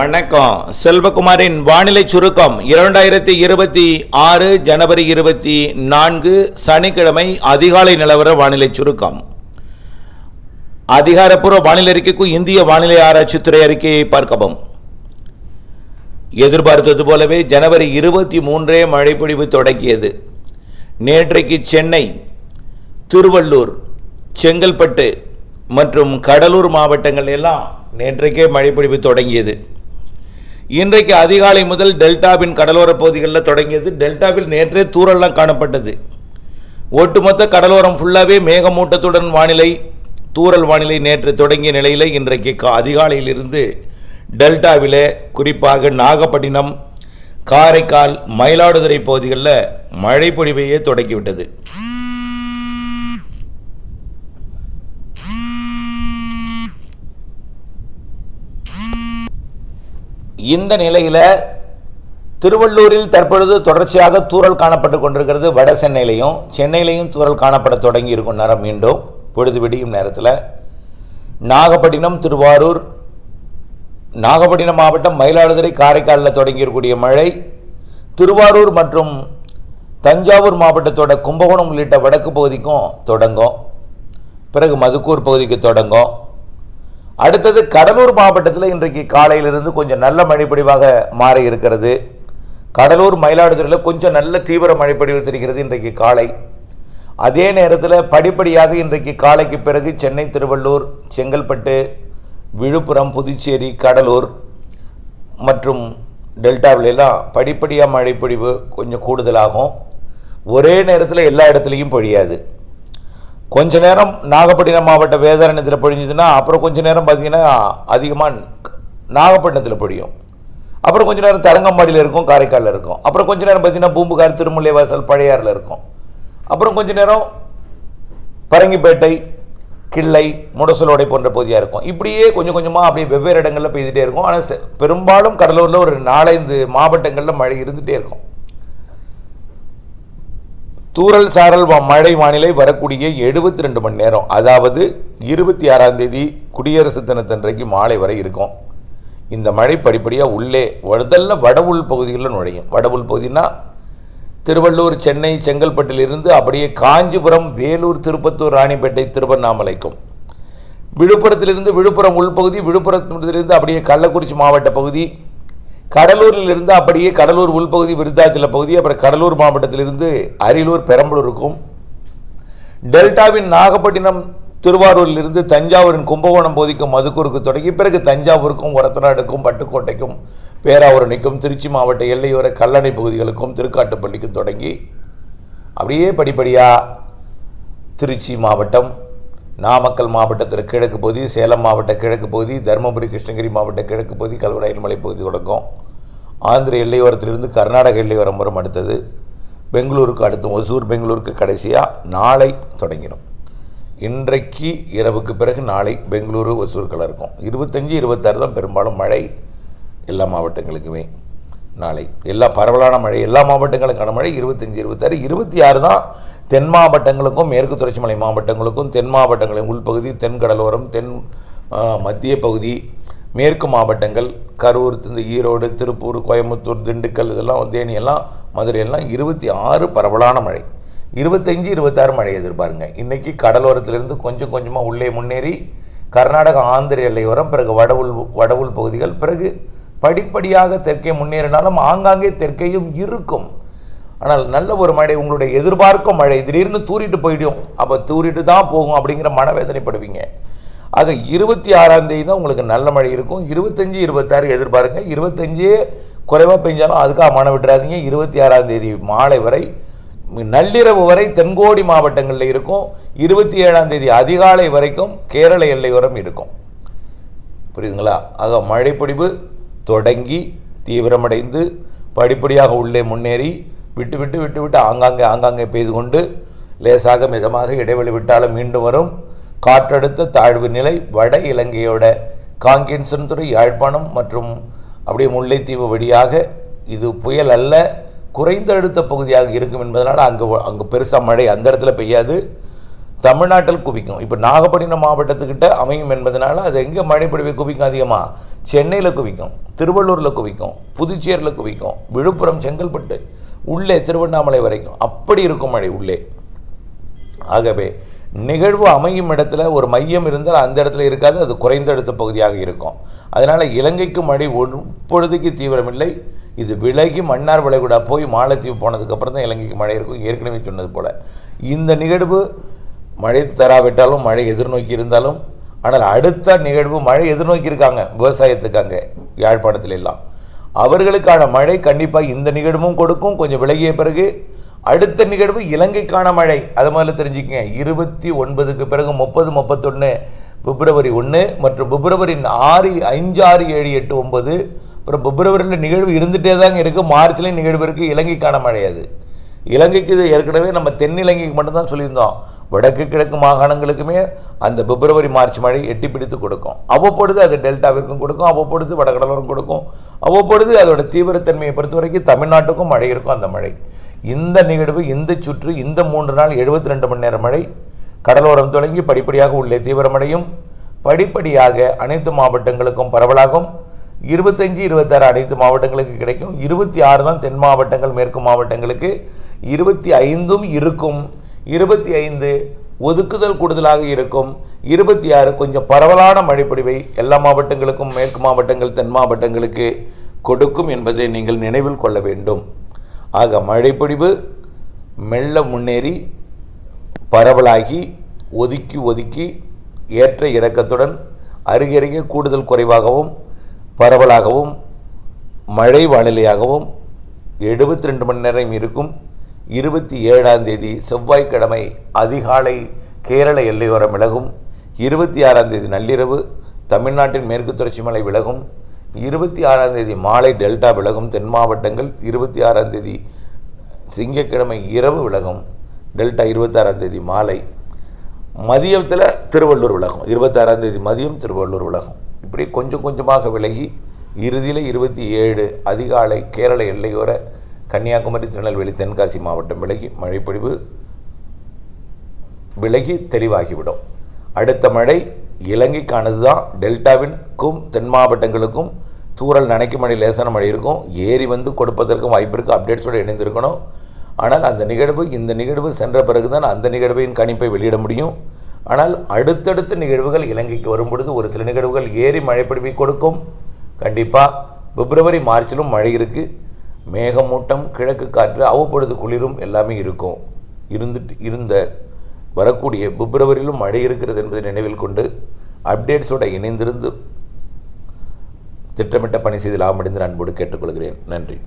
வணக்கம். செல்வகுமாரின் வானிலை சுருக்கம். இரண்டாயிரத்தி இருபத்தி ஆறு ஜனவரி இருபத்தி நான்கு சனிக்கிழமை அதிகாலை நிலவர வானிலை சுருக்கம். அதிகாரப்பூர்வ வானிலை அறிக்கைக்கு இந்திய வானிலை ஆராய்ச்சித்துறை அறிக்கையை பார்க்கவும். எதிர்பார்த்தது போலவே ஜனவரி இருபத்தி மூன்றே மழைப்பொழிவு தொடங்கியது. நேற்றைக்கு சென்னை திருவள்ளூர் செங்கல்பட்டு மற்றும் கடலூர் மாவட்டங்கள் எல்லாம் நேற்றைக்கே மழைப்பொழிவு தொடங்கியது. இன்றைக்கு அதிகாலை முதல் டெல்டாவின் கடலோர பகுதிகளில் தொடங்கியது. டெல்டாவில் நேற்றே தூரெல்லாம் காணப்பட்டது. ஒட்டுமொத்த கடலோரம் ஃபுல்லாகவே மேகமூட்டத்துடன் வானிலை தூரல் வானிலை நேற்று தொடங்கிய நிலையில் இன்றைக்கு கா அதிகாலையிலிருந்து டெல்டாவில் குறிப்பாக நாகப்பட்டினம் காரைக்கால் மயிலாடுதுறை பகுதிகளில் மழை பொழிவையே தொடங்கிவிட்டது இந்த நிலையில் திருவள்ளூரில் தற்பொழுது தொடர்ச்சியாக தூறல் காணப்பட்டு கொண்டிருக்கிறது. வட சென்னையிலையும் சென்னையிலையும் தூரல் காணப்பட தொடங்கி இருக்கும் நேரம் மீண்டும் பொழுது விடியும் நேரத்தில். நாகப்பட்டினம் திருவாரூர் நாகப்பட்டினம் மாவட்டம் மயிலாடுதுறை காரைக்காலில் தொடங்கியிருக்கக்கூடிய மழை. திருவாரூர் மற்றும் தஞ்சாவூர் மாவட்டத்தோட கும்பகோணம் உள்ளிட்ட வடக்கு பகுதிக்கும் தொடங்கும். பிறகு மதுக்கூர் பகுதிக்கு தொடங்கும். அடுத்தது கடலூர் மாவட்டத்தில் இன்றைக்கு காலையிலிருந்து கொஞ்சம் நல்ல மழைப்பொழிவாக மாறி இருக்கிறது. கடலூர் மயிலாடுதுறையில் கொஞ்சம் நல்ல தீவிர மழைப்பொழிவு தெரிகிறது இன்றைக்கு காலை. அதே நேரத்தில் படிப்படியாக இன்றைக்கு காலைக்கு பிறகு சென்னை திருவள்ளூர் செங்கல்பட்டு விழுப்புரம் புதுச்சேரி கடலூர் மற்றும் டெல்டாவிலெல்லாம் படிப்படியாக மழைப்பொழிவு கொஞ்சம் கூடுதலாகும். ஒரே நேரத்தில் எல்லா இடத்துலையும் பொழியாது. கொஞ்ச நேரம் நாகப்பட்டினம் மாவட்ட வேதாரண்யத்தில் பொழிஞ்சதுன்னா அப்புறம் கொஞ்ச நேரம் பார்த்தீங்கன்னா அதிகமாக நாகப்பட்டினத்தில் பொழியும். அப்புறம் கொஞ்ச நேரம் தரங்கம்பாடியில் இருக்கும் காரைக்காலில் இருக்கும். அப்புறம் கொஞ்ச நேரம் பார்த்தீங்கன்னா பூம்புகார் திருமுல்லைவாசல் பழையாறில் இருக்கும். அப்புறம் கொஞ்ச நேரம் பரங்கிப்பேட்டை கிள்ளை முடசலோடை போன்ற பகுதியாக இருக்கும். இப்படியே கொஞ்சம் கொஞ்சமாக அப்படியே வெவ்வேறு இடங்களில் பெய்துகிட்டே இருக்கும். ஆனால் பெரும்பாலும் கடலூரில் ஒரு நாலஞ்சு மாவட்டங்களில் மழை இருந்துகிட்டே இருக்கும். தூறல் சாரல் மழை வானிலை வரக்கூடிய எழுபத்தி ரெண்டு மணி நேரம். அதாவது இருபத்தி ஆறாம் தேதி குடியரசு தினத்தன்றைக்கு மாலை வரை இருக்கும். இந்த மழை படிப்படியாக உள்ளே முதல்ல வடவுள் பகுதிகளில் நுழையும். வடவுள் பகுதினா திருவள்ளூர் சென்னை செங்கல்பட்டிலிருந்து அப்படியே காஞ்சிபுரம் வேலூர் திருப்பத்தூர் ராணிப்பேட்டை திருவண்ணாமலைக்கும். விழுப்புரத்திலிருந்து விழுப்புரம் உள்பகுதி விழுப்புரத்திலிருந்து அப்படியே கள்ளக்குறிச்சி மாவட்ட பகுதி கடலூரில் இருந்து அப்படியே கடலூர் உள்பகுதி விருத்தாச்சல பகுதி அப்புறம் கடலூர் மாவட்டத்திலிருந்து அரியலூர் பெரம்பலூருக்கும் டெல்டாவின் நாகப்பட்டினம் திருவாரூரிலிருந்து தஞ்சாவூரின் கும்பகோணம் பகுதிக்கும் மதுக்கூருக்கு தொடங்கி பிறகு தஞ்சாவூருக்கும் ஒரத்தநாடுக்கும் பட்டுக்கோட்டைக்கும் பேராவூரணிக்கும் திருச்சி மாவட்ட எல்லையோர கல்லணை பகுதிகளுக்கும் திருக்காட்டுப்பள்ளிக்கும் தொடங்கி அப்படியே படிப்படியாக திருச்சி மாவட்டம் நாமக்கல் மாவட்டத்தில் கிழக்கு பகுதி சேலம் மாவட்ட கிழக்கு பகுதி தருமபுரி கிருஷ்ணகிரி மாவட்ட கிழக்கு பகுதி கல்வராயன் மலை பகுதி தொடங்கும். ஆந்திர எல்லையோரத்திலிருந்து கர்நாடக எல்லையோரம் வரும் அடுத்தது. பெங்களூருக்கு அடுத்து ஒசூர் பெங்களூருக்கு கடைசியாக நாளை தொடங்கிடும். இன்றைக்கு இரவுக்கு பிறகு நாளை பெங்களூரு ஒசூருக்கெல்லாம் இருக்கும். இருபத்தஞ்சி இருபத்தாறு தான் பெரும்பாலும் மழை எல்லா மாவட்டங்களுக்குமே நாளை. எல்லா பரவலான மழை எல்லா மாவட்டங்களுக்கான மழை இருபத்தஞ்சி இருபத்தாறு இருபத்தி ஆறு தான் தென் மாவட்டங்களுக்கும் மேற்கு தொடர்ச்சி மலை மாவட்டங்களுக்கும் தென் மாவட்டங்களின் உள்பகுதி தென் கடலோரம் தென் மத்திய பகுதி மேற்கு மாவட்டங்கள் கரூர் இந்த ஈரோடு திருப்பூர் கோயம்புத்தூர் திண்டுக்கல் இதெல்லாம் தேனி எல்லாம் மதுரை எல்லாம் இருபத்தி ஆறு பரவலான மழை. இருபத்தஞ்சி இருபத்தாறு மழை எதிர்பாருங்க. இன்றைக்கி கடலோரத்திலிருந்து கொஞ்சம் கொஞ்சமாக உள்ளே முன்னேறி கர்நாடக ஆந்திர எல்லையோரம் பிறகு வடவுள் வடவுள் பகுதிகள் பிறகு படிப்படியாக தெற்கே முன்னேறினாலும் ஆங்காங்கே தெற்கையும் இருக்கும். ஆனால் நல்ல ஒரு மழை உங்களுடைய எதிர்பார்க்கும் மழை திடீர்னு தூறிட்டு போயிடும். அப்போ தூரிட்டு தான் போகும் அப்படிங்கிற மனவேதனைப்படுவீங்க. ஆக இருபத்தி ஆறாம் தேதி தான் உங்களுக்கு நல்ல மழை இருக்கும். இருபத்தஞ்சி இருபத்தாறு எதிர்பாருங்க. இருபத்தஞ்சே குறைவாக பெஞ்சாலும் அதுக்காக மன விட்டுறாதீங்க. இருபத்தி ஆறாம் தேதி மாலை வரை நள்ளிரவு வரை தென்கோடி மாவட்டங்களில் இருக்கும். இருபத்தி ஏழாம் தேதி அதிகாலை வரைக்கும் கேரள எல்லையோரம் இருக்கும். புரியுதுங்களா? ஆக மழைப்பொடிவு தொடங்கி தீவிரமடைந்து படிப்படியாக உள்ளே முன்னேறி விட்டு விட்டு விட்டு விட்டு ஆங்காங்கே ஆங்காங்கே பெய்து கொண்டு லேசாக மிதமாக இடைவெளி விட்டாலும் மீண்டும் வரும். காற்றழுத்த தாழ்வு நிலை வட இலங்கையோட காங்கேசன்துறை யாழ்ப்பாணம் மற்றும் அப்படியே முல்லைத்தீவு வழியாக இது புயல் அல்ல குறைந்த அழுத்த பகுதியாக இருக்கும் என்பதனால் அங்கே அங்கே பெருசாக மழை அந்த இடத்துல பெய்யாது. தமிழ்நாட்டில் குவிக்கும். இப்போ நாகப்பட்டினம் மாவட்டத்துக்கிட்ட அமையும் என்பதனால அது எங்கே மழைப்பொழிவை குவிக்கும் அதிகமாக சென்னையில் குவிக்கும் திருவள்ளூரில் குவிக்கும் புதுச்சேரியில் குவிக்கும் விழுப்புரம் செங்கல்பட்டு உள்ளே திருவண்ணாமலை வரைக்கும். அப்படி இருக்கும் மழை உள்ளே. ஆகவே நிகழ்வு அமையும் இடத்துல ஒரு மையம் இருந்தால் அந்த இடத்துல இருக்காது அது குறைந்த அடுத்த பகுதியாக இருக்கும். அதனால் இலங்கைக்கு மழை ஒப்பொழுதுக்கு தீவிரமில்லை. இது விலகி மன்னார் வளைகுடா போய் மாலத்தீவு போனதுக்கப்புறம் தான் இலங்கைக்கு மழை இருக்கும். ஏற்கனவே சொன்னது போல். இந்த நிகழ்வு மழை தராவிட்டாலும் மழை எதிர்நோக்கி இருந்தாலும் ஆனால் அடுத்த நிகழ்வு மழை எதிர்நோக்கி இருக்காங்க விவசாயத்துக்கு அங்கே யாழ்ப்பாணத்தில் எல்லாம் அவர்களுக்கான மழை கண்டிப்பாக இந்த நிகழ்வும் கொடுக்கும். கொஞ்சம் விலகிய பிறகு அடுத்த நிகழ்வு இலங்கைக்கான மழை. அது முதல்ல தெரிஞ்சுக்கங்க. இருபத்தி ஒன்பதுக்கு பிறகு முப்பது முப்பத்தொன்று பிப்ரவரி ஒன்று மற்றும் பிப்ரவரி ஆறு அஞ்சு ஆறு ஏழு எட்டு ஒன்பது. அப்புறம் பிப்ரவரியில் நிகழ்வு இருந்துகிட்டே தாங்க இருக்குது மார்ச்லேயும் நிகழ்வு இருக்குது இலங்கைக்கான மழை அது. இலங்கைக்கு இது ஏற்கனவே நம்ம தென்னிலங்கைக்கு மட்டும்தான் சொல்லியிருந்தோம். வடக்கு கிழக்கு மாகாணங்களுக்குமே அந்த பிப்ரவரி மார்ச் மழை எட்டி பிடித்து கொடுக்கும். அவ்வப்பொழுது அது டெல்டாவிற்கும் கொடுக்கும் அவ்வப்பொழுது வடகடலோரம் கொடுக்கும். அவ்வப்பொழுது அதோட தீவிரத்தன்மையை பொறுத்த வரைக்கும் தமிழ்நாட்டுக்கும் மழை இருக்கும் அந்த மழை. இந்த நிகழ்வு இந்த சுற்று இந்த மூன்று நாள் எழுபத்தி ரெண்டு மணி நேர மழை. கடலோரம் தொடங்கி படிப்படியாக உள்ளே தீவிரமடையும். படிப்படியாக அனைத்து மாவட்டங்களுக்கும் பரவலாகும். இருபத்தஞ்சி இருபத்தாறு அனைத்து மாவட்டங்களுக்கு கிடைக்கும். இருபத்தி ஆறு தான் தென் மாவட்டங்கள் மேற்கு மாவட்டங்களுக்கு. இருபத்தி ஐந்தும் இருக்கும். இருபத்தி ஐந்து ஒதுக்குதல் கூடுதலாக இருக்கும். இருபத்தி ஆறு கொஞ்சம் பரவலான மழைப்பொழிவை எல்லா மாவட்டங்களுக்கும் மேற்கு மாவட்டங்கள் தென் மாவட்டங்களுக்கு கொடுக்கும் என்பதை நீங்கள் நினைவில் கொள்ள வேண்டும். ஆக மழைப்பொழிவு மெல்ல முன்னேறி பரவலாகி ஒதுக்கி ஒதுக்கி ஏற்ற இறக்கத்துடன் அருகருகே கூடுதல் குறைவாகவும் பரவலாகவும் மழை வானிலையாகவும் எழுபத்தி ரெண்டு மணி நேரம் இருக்கும். இருபத்தி ஏழாம் தேதி செவ்வாய்க்கிழமை அதிகாலை கேரள எல்லையோரம் விலகும். இருபத்தி ஆறாம் தேதி நள்ளிரவு தமிழ்நாட்டின் மேற்கு தொடர்ச்சி மலை விலகும். இருபத்தி ஆறாம் தேதி மாலை டெல்டா விலகும். தென் மாவட்டங்கள் இருபத்தி ஆறாம் தேதி திங்கக்கிழமை இரவு விலகும். டெல்டா இருபத்தாறாம் தேதி மாலை. மதியத்தில் திருவள்ளூர் விலகும். இருபத்தாறாம் தேதி மதியம் திருவள்ளூர் விலகும். இப்படி கொஞ்சம் கொஞ்சமாக விலகி இறுதியில் இருபத்தி ஏழு அதிகாலை கேரள எல்லையோர கன்னியாகுமரி திருநெல்வேலி தென்காசி மாவட்டம் விலகி மழைப்பொழிவு விலகி தெளிவாகிவிடும். அடுத்த மழை இலங்கைக்கானது தான் டெல்டாவிற்கும் தென் மாவட்டங்களுக்கும் தூரல் நனைக்கும் மழை லேசான மழை இருக்கும். ஏரி வந்து கொடுப்பதற்கும் வாய்ப்பு இருக்குது அப்டேட்ஸோடு இணைந்திருக்கணும். ஆனால் அந்த நிகழ்வு இந்த நிகழ்வு சென்ற பிறகுதான் அந்த நிகழ்வின் கணிப்பை வெளியிட முடியும். ஆனால் அடுத்தடுத்த நிகழ்வுகள் இலங்கைக்கு வரும் பொழுது ஒரு சில நிகழ்வுகள் ஏரி மழைப்பொழிவை கொடுக்கும். கண்டிப்பாக பிப்ரவரி மார்ச்சிலும் மழை இருக்குது மேகமூட்டம் கிழக்கு காற்று அவ்வப்பொழுது குளிரும் எல்லாமே இருக்கும். இருந்துட்டு இருந்த வரக்கூடிய பிப்ரவரியிலும் மழை இருக்கிறது என்பதை நினைவில் கொண்டு அப்டேட்ஸோட இணைந்திருந்து திட்டமிட்ட பணி செய்து லாபமடைந்து அன்போடு கேட்டுக்கொள்கிறேன். நன்றி.